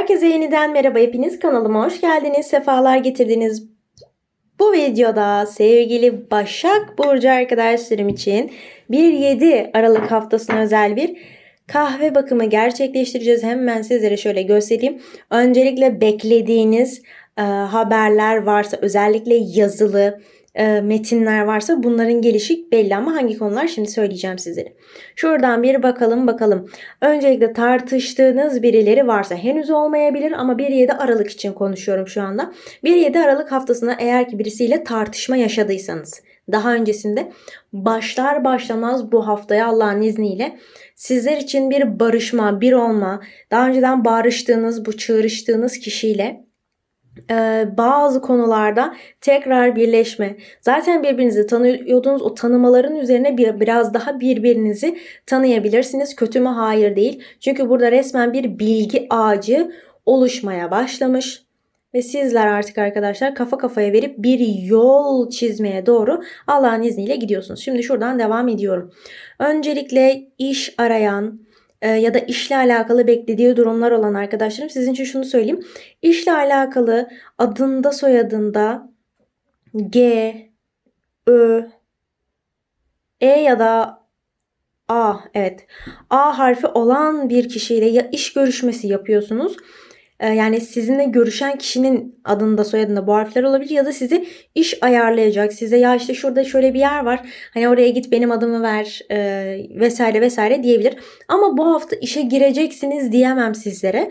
Herkese yeniden merhaba. Hepiniz kanalıma hoş geldiniz. Sefalar getirdiniz. Bu videoda sevgili Başak Burcu arkadaşlarım için 1-7 Aralık haftasına özel bir kahve bakımı gerçekleştireceğiz. Hemen sizlere şöyle göstereyim. Öncelikle beklediğiniz e, haberler varsa özellikle yazılı e, metinler varsa bunların gelişi belli ama hangi konular şimdi söyleyeceğim sizlere. Şuradan bir bakalım bakalım. Öncelikle tartıştığınız birileri varsa henüz olmayabilir ama 1-7 Aralık için konuşuyorum şu anda. 1-7 Aralık haftasında eğer ki birisiyle tartışma yaşadıysanız daha öncesinde başlar başlamaz bu haftaya Allah'ın izniyle sizler için bir barışma, bir olma, daha önceden barıştığınız, bu çığırıştığınız kişiyle bazı konularda tekrar birleşme. Zaten birbirinizi tanıyordunuz. O tanımaların üzerine bir, biraz daha birbirinizi tanıyabilirsiniz. Kötü mü? Hayır değil. Çünkü burada resmen bir bilgi ağacı oluşmaya başlamış. Ve sizler artık arkadaşlar kafa kafaya verip bir yol çizmeye doğru Allah'ın izniyle gidiyorsunuz. Şimdi şuradan devam ediyorum. Öncelikle iş arayan, ya da işle alakalı beklediği durumlar olan arkadaşlarım sizin için şunu söyleyeyim. İşle alakalı adında soyadında G, Ö, E ya da A evet A harfi olan bir kişiyle ya iş görüşmesi yapıyorsunuz yani sizinle görüşen kişinin adında soyadında bu harfler olabilir ya da sizi iş ayarlayacak. Size ya işte şurada şöyle bir yer var. Hani oraya git benim adımı ver e, vesaire vesaire diyebilir. Ama bu hafta işe gireceksiniz diyemem sizlere.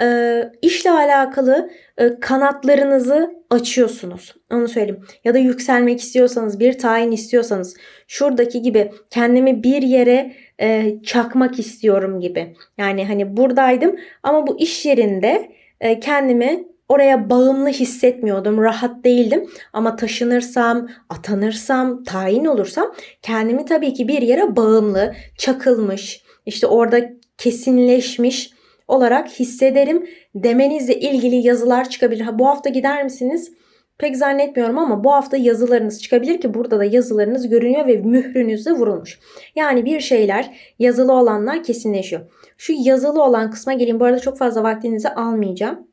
E, işle alakalı e, kanatlarınızı açıyorsunuz. Onu söyleyeyim. Ya da yükselmek istiyorsanız, bir tayin istiyorsanız şuradaki gibi kendimi bir yere e, çakmak istiyorum gibi. Yani hani buradaydım ama bu iş yerinde e, kendimi oraya bağımlı hissetmiyordum. Rahat değildim. Ama taşınırsam, atanırsam, tayin olursam kendimi tabii ki bir yere bağımlı, çakılmış, işte orada kesinleşmiş olarak hissederim demenizle ilgili yazılar çıkabilir. Ha, bu hafta gider misiniz? Pek zannetmiyorum ama bu hafta yazılarınız çıkabilir ki burada da yazılarınız görünüyor ve mührünüz de vurulmuş. Yani bir şeyler yazılı olanlar kesinleşiyor. Şu yazılı olan kısma gelin. Bu arada çok fazla vaktinizi almayacağım.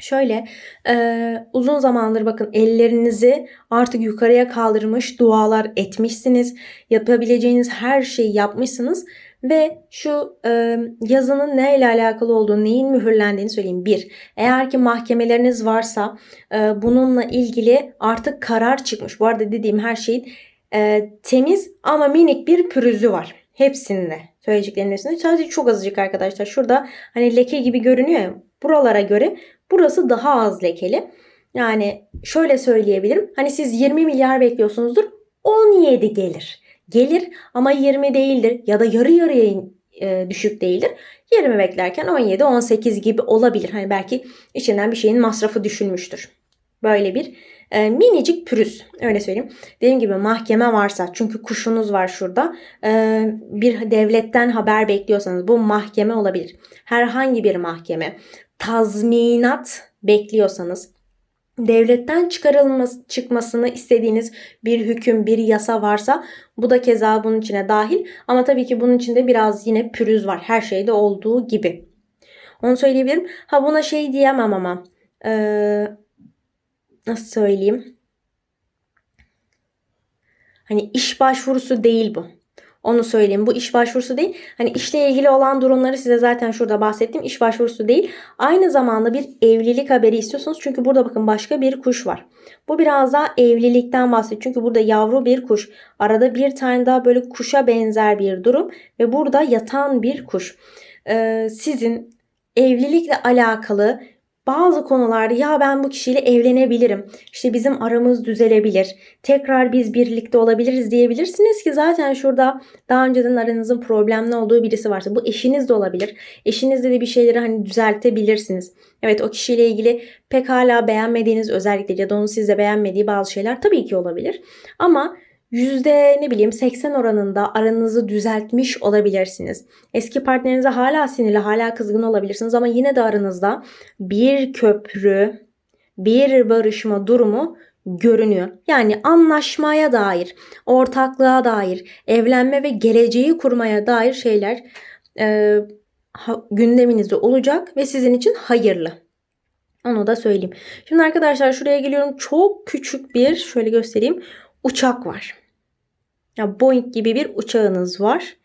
Şöyle e, uzun zamandır bakın ellerinizi artık yukarıya kaldırmış dualar etmişsiniz. Yapabileceğiniz her şeyi yapmışsınız ve şu e, yazının ne ile alakalı olduğunu, neyin mühürlendiğini söyleyeyim. Bir, eğer ki mahkemeleriniz varsa e, bununla ilgili artık karar çıkmış. Bu arada dediğim her şeyin e, temiz ama minik bir pürüzü var. Hepsinde söyleyeceklerimin hepsinde. Sadece çok azıcık arkadaşlar. Şurada hani leke gibi görünüyor ya. Buralara göre burası daha az lekeli. Yani şöyle söyleyebilirim. Hani siz 20 milyar bekliyorsunuzdur. 17 gelir gelir ama 20 değildir ya da yarı yarıya e, düşük değildir. 20 beklerken 17 18 gibi olabilir. Hani belki içinden bir şeyin masrafı düşünmüştür. Böyle bir e, minicik pürüz öyle söyleyeyim. Dediğim gibi mahkeme varsa çünkü kuşunuz var şurada e, bir devletten haber bekliyorsanız bu mahkeme olabilir. Herhangi bir mahkeme tazminat bekliyorsanız devletten çıkarılması çıkmasını istediğiniz bir hüküm, bir yasa varsa bu da keza bunun içine dahil. Ama tabii ki bunun içinde biraz yine pürüz var. Her şeyde olduğu gibi. Onu söyleyebilirim. Ha buna şey diyemem ama. Ee, nasıl söyleyeyim? Hani iş başvurusu değil bu. Onu söyleyeyim. Bu iş başvurusu değil. Hani işle ilgili olan durumları size zaten şurada bahsettim. İş başvurusu değil. Aynı zamanda bir evlilik haberi istiyorsunuz. Çünkü burada bakın başka bir kuş var. Bu biraz daha evlilikten bahsediyor. Çünkü burada yavru bir kuş. Arada bir tane daha böyle kuşa benzer bir durum. Ve burada yatan bir kuş. Ee, sizin evlilikle alakalı bazı konularda ya ben bu kişiyle evlenebilirim. İşte bizim aramız düzelebilir. Tekrar biz birlikte olabiliriz diyebilirsiniz ki zaten şurada daha önceden aranızın problemli olduğu birisi varsa bu eşiniz de olabilir. Eşinizle de bir şeyleri hani düzeltebilirsiniz. Evet o kişiyle ilgili pek hala beğenmediğiniz özellikle ya da onun sizde beğenmediği bazı şeyler tabii ki olabilir. Ama yüzde ne bileyim 80 oranında aranızı düzeltmiş olabilirsiniz. Eski partnerinize hala sinirli, hala kızgın olabilirsiniz ama yine de aranızda bir köprü, bir barışma durumu görünüyor. Yani anlaşmaya dair, ortaklığa dair, evlenme ve geleceği kurmaya dair şeyler e, gündeminizde olacak ve sizin için hayırlı. Onu da söyleyeyim. Şimdi arkadaşlar şuraya geliyorum. Çok küçük bir şöyle göstereyim. Uçak var. Ya Boeing gibi bir uçağınız var.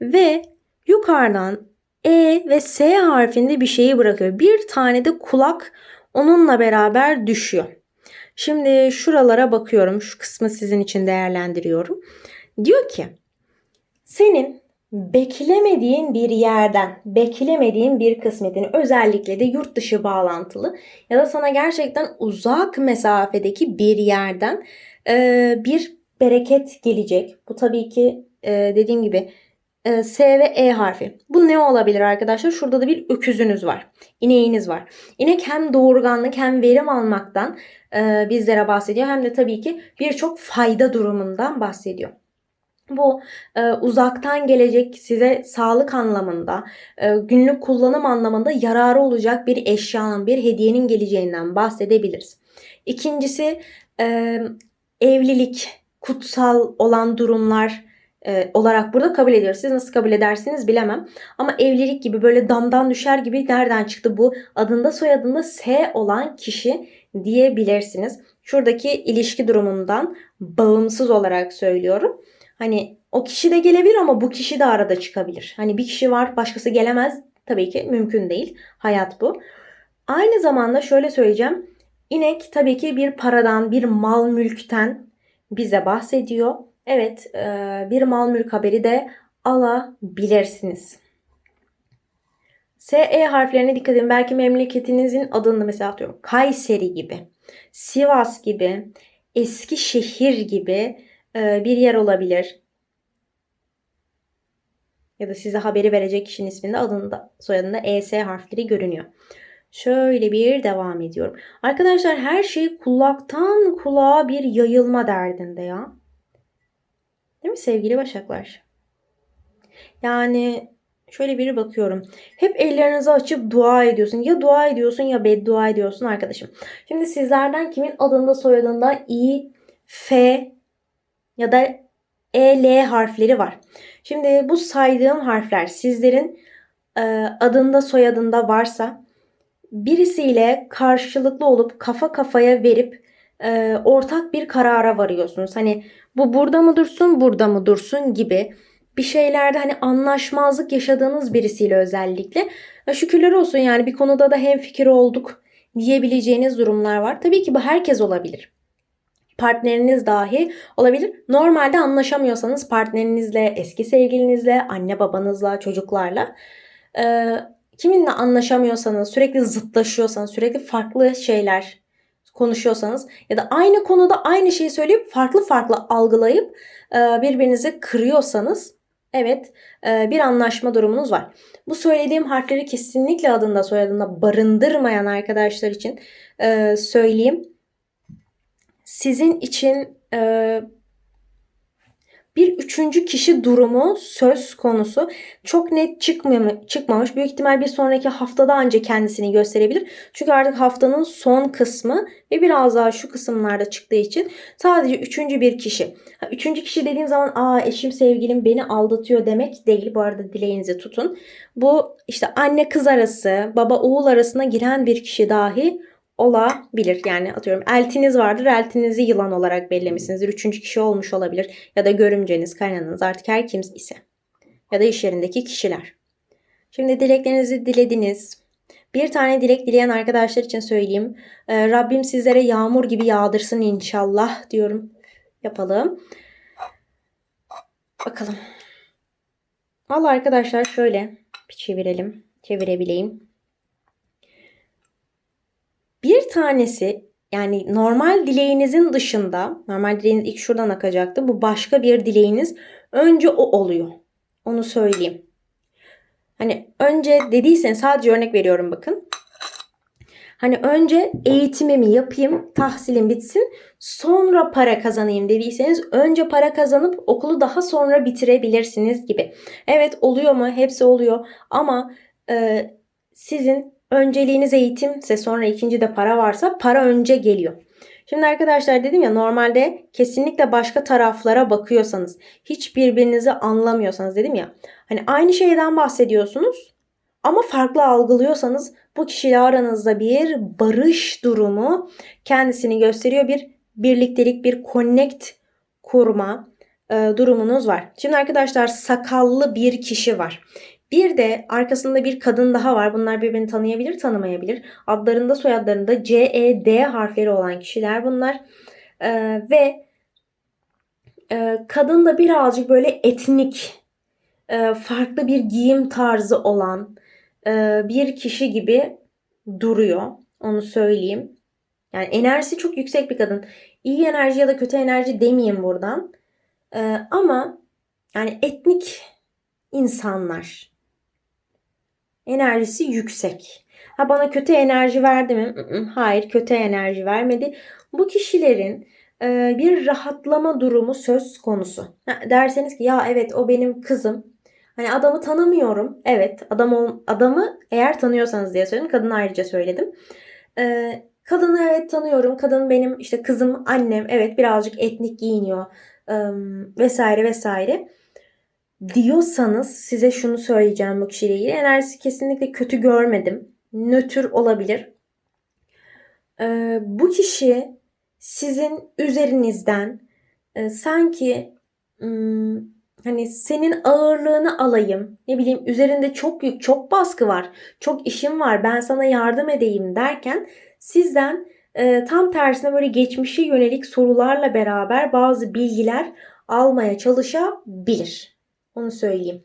Ve yukarıdan E ve S harfinde bir şeyi bırakıyor. Bir tane de kulak onunla beraber düşüyor. Şimdi şuralara bakıyorum. Şu kısmı sizin için değerlendiriyorum. Diyor ki senin beklemediğin bir yerden, beklemediğin bir kısmetini özellikle de yurt dışı bağlantılı ya da sana gerçekten uzak mesafedeki bir yerden e, bir bereket gelecek. Bu tabii ki e, dediğim gibi e, S ve E harfi. Bu ne olabilir arkadaşlar? Şurada da bir öküzünüz var. İneğiniz var. İnek hem doğurganlık hem verim almaktan e, bizlere bahsediyor hem de tabii ki birçok fayda durumundan bahsediyor. Bu e, uzaktan gelecek size sağlık anlamında, e, günlük kullanım anlamında yararı olacak bir eşyanın, bir hediyenin geleceğinden bahsedebiliriz. İkincisi e, evlilik, kutsal olan durumlar e, olarak burada kabul ediyoruz. Siz nasıl kabul edersiniz bilemem. Ama evlilik gibi böyle damdan düşer gibi nereden çıktı bu adında soyadında S olan kişi diyebilirsiniz. Şuradaki ilişki durumundan bağımsız olarak söylüyorum. Hani o kişi de gelebilir ama bu kişi de arada çıkabilir. Hani bir kişi var başkası gelemez. Tabii ki mümkün değil. Hayat bu. Aynı zamanda şöyle söyleyeceğim. İnek tabii ki bir paradan, bir mal mülkten bize bahsediyor. Evet, e, bir mal mülk haberi de alabilirsiniz. SE harflerine dikkat edin. Belki memleketinizin adını mesela atıyorum. Kayseri gibi, Sivas gibi, Eskişehir gibi e, bir yer olabilir. Ya da size haberi verecek kişinin isminde adında soyadında ES harfleri görünüyor. Şöyle bir devam ediyorum. Arkadaşlar her şey kulaktan kulağa bir yayılma derdinde ya. Değil mi sevgili başaklar? Yani şöyle bir bakıyorum. Hep ellerinizi açıp dua ediyorsun. Ya dua ediyorsun ya beddua ediyorsun arkadaşım. Şimdi sizlerden kimin adında soyadında İ, F ya da E, L harfleri var. Şimdi bu saydığım harfler sizlerin adında soyadında varsa birisiyle karşılıklı olup kafa kafaya verip e, ortak bir karara varıyorsunuz. Hani bu burada mı dursun, burada mı dursun gibi bir şeylerde hani anlaşmazlık yaşadığınız birisiyle özellikle şükürler olsun yani bir konuda da hem fikir olduk diyebileceğiniz durumlar var. Tabii ki bu herkes olabilir. Partneriniz dahi olabilir. Normalde anlaşamıyorsanız partnerinizle, eski sevgilinizle, anne babanızla, çocuklarla e, kiminle anlaşamıyorsanız, sürekli zıtlaşıyorsanız, sürekli farklı şeyler konuşuyorsanız ya da aynı konuda aynı şeyi söyleyip farklı farklı algılayıp e, birbirinizi kırıyorsanız evet e, bir anlaşma durumunuz var. Bu söylediğim harfleri kesinlikle adında soyadında barındırmayan arkadaşlar için e, söyleyeyim. Sizin için bir üçüncü kişi durumu söz konusu. Çok net çıkmamış. Büyük ihtimal bir sonraki haftada ancak kendisini gösterebilir. Çünkü artık haftanın son kısmı ve biraz daha şu kısımlarda çıktığı için sadece üçüncü bir kişi. Üçüncü kişi dediğim zaman aa eşim sevgilim beni aldatıyor demek değil. Bu arada dileğinizi tutun. Bu işte anne kız arası, baba oğul arasına giren bir kişi dahi olabilir. Yani atıyorum eltiniz vardır. Eltinizi yılan olarak bellemişsinizdir. Üçüncü kişi olmuş olabilir. Ya da görümceniz, kaynananız artık her kim ise. Ya da iş yerindeki kişiler. Şimdi dileklerinizi dilediniz. Bir tane dilek dileyen arkadaşlar için söyleyeyim. Ee, Rabbim sizlere yağmur gibi yağdırsın inşallah diyorum. Yapalım. Bakalım. Valla arkadaşlar şöyle bir çevirelim. Çevirebileyim. Bir tanesi yani normal dileğinizin dışında, normal dileğiniz ilk şuradan akacaktı. Bu başka bir dileğiniz. Önce o oluyor. Onu söyleyeyim. Hani önce dediyseniz sadece örnek veriyorum bakın. Hani önce eğitimimi yapayım, tahsilim bitsin, sonra para kazanayım dediyseniz önce para kazanıp okulu daha sonra bitirebilirsiniz gibi. Evet oluyor mu? Hepsi oluyor ama e, sizin önceliğiniz eğitimse sonra ikinci de para varsa para önce geliyor. Şimdi arkadaşlar dedim ya normalde kesinlikle başka taraflara bakıyorsanız, hiç birbirinizi anlamıyorsanız dedim ya. Hani aynı şeyden bahsediyorsunuz Ama farklı algılıyorsanız bu kişiyle aranızda bir barış durumu kendisini gösteriyor. Bir birliktelik, bir connect kurma e, durumunuz var. Şimdi arkadaşlar sakallı bir kişi var. Bir de arkasında bir kadın daha var. Bunlar birbirini tanıyabilir, tanımayabilir. Adlarında, soyadlarında C, E, D harfleri olan kişiler bunlar. E, ve e, kadın da birazcık böyle etnik, e, farklı bir giyim tarzı olan e, bir kişi gibi duruyor. Onu söyleyeyim. Yani enerjisi çok yüksek bir kadın. İyi enerji ya da kötü enerji demeyeyim buradan. E, ama yani etnik insanlar. Enerjisi yüksek. Ha bana kötü enerji verdi mi? Hayır, kötü enerji vermedi. Bu kişilerin e, bir rahatlama durumu söz konusu. Ha, derseniz ki ya evet o benim kızım. Hani adamı tanımıyorum. Evet adam adamı eğer tanıyorsanız diye söyledim. Kadını ayrıca söyledim. Ee, kadını evet tanıyorum. Kadın benim işte kızım, annem. Evet birazcık etnik giyiniyor. Ee, vesaire vesaire. Diyorsanız size şunu söyleyeceğim bu kişiyle ilgili. Enerjisi kesinlikle kötü görmedim. Nötr olabilir. Ee, bu kişi sizin üzerinizden e, sanki ım, hani senin ağırlığını alayım. Ne bileyim üzerinde çok yük, çok baskı var. Çok işim var. Ben sana yardım edeyim derken sizden e, tam tersine böyle geçmişe yönelik sorularla beraber bazı bilgiler almaya çalışabilir. Onu söyleyeyim.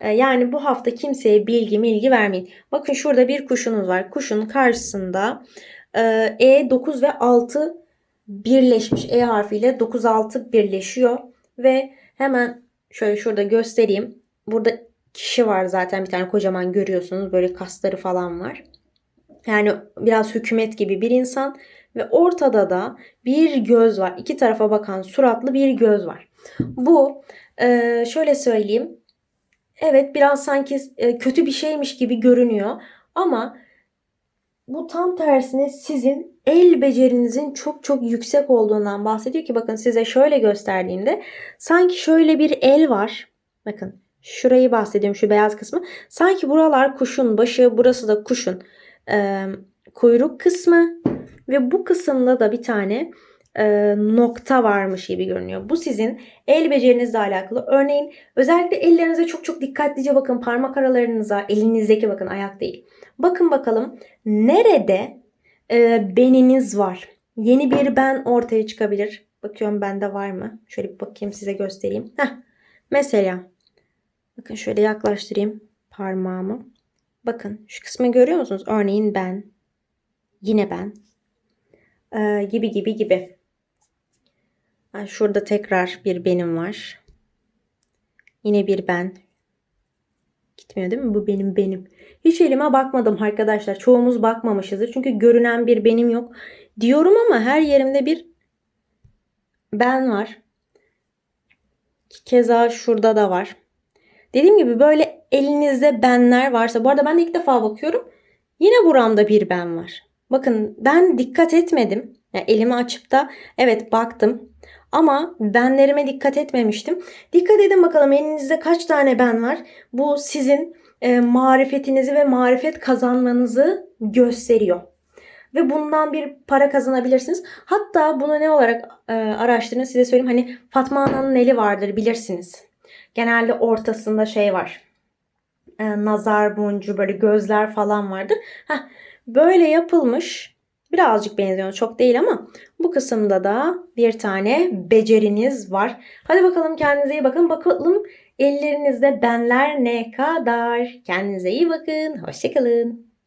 E, yani bu hafta kimseye bilgi milgi vermeyin. Bakın şurada bir kuşunuz var. Kuşun karşısında e, E 9 ve 6 birleşmiş. E harfiyle 9-6 birleşiyor. Ve hemen şöyle şurada göstereyim. Burada kişi var zaten bir tane kocaman görüyorsunuz. Böyle kasları falan var. Yani biraz hükümet gibi bir insan. Ve ortada da bir göz var. İki tarafa bakan suratlı bir göz var. Bu e, şöyle söyleyeyim. Evet biraz sanki e, kötü bir şeymiş gibi görünüyor. Ama bu tam tersine sizin el becerinizin çok çok yüksek olduğundan bahsediyor ki bakın size şöyle gösterdiğimde sanki şöyle bir el var. Bakın şurayı bahsediyorum şu beyaz kısmı. Sanki buralar kuşun başı burası da kuşun e, kuyruk kısmı ve bu kısımda da bir tane e, nokta varmış gibi görünüyor. Bu sizin el becerinizle alakalı. Örneğin özellikle ellerinize çok çok dikkatlice bakın. Parmak aralarınıza, elinizdeki bakın ayak değil. Bakın bakalım nerede e, beniniz var. Yeni bir ben ortaya çıkabilir. Bakıyorum bende var mı? Şöyle bir bakayım size göstereyim. Heh. Mesela bakın şöyle yaklaştırayım parmağımı. Bakın şu kısmı görüyor musunuz? Örneğin ben. Yine ben. Ee, gibi gibi gibi. Şurada tekrar bir benim var. Yine bir ben. Gitmiyor değil mi? Bu benim benim. Hiç elime bakmadım arkadaşlar. Çoğumuz bakmamışızdır. Çünkü görünen bir benim yok. Diyorum ama her yerimde bir ben var. Keza şurada da var. Dediğim gibi böyle elinizde benler varsa. Bu arada ben de ilk defa bakıyorum. Yine buramda bir ben var. Bakın ben dikkat etmedim. Yani elimi açıp da evet baktım. Ama benlerime dikkat etmemiştim. Dikkat edin bakalım elinizde kaç tane ben var. Bu sizin e, marifetinizi ve marifet kazanmanızı gösteriyor. Ve bundan bir para kazanabilirsiniz. Hatta bunu ne olarak e, araştırın size söyleyeyim. Hani Fatma Ana'nın eli vardır bilirsiniz. Genelde ortasında şey var. E, nazar boncuğu böyle gözler falan vardır. Heh, böyle yapılmış. Birazcık benziyor çok değil ama bu kısımda da bir tane beceriniz var. Hadi bakalım kendinize iyi bakın. Bakalım Ellerinizde benler ne kadar? Kendinize iyi bakın. Hoşçakalın.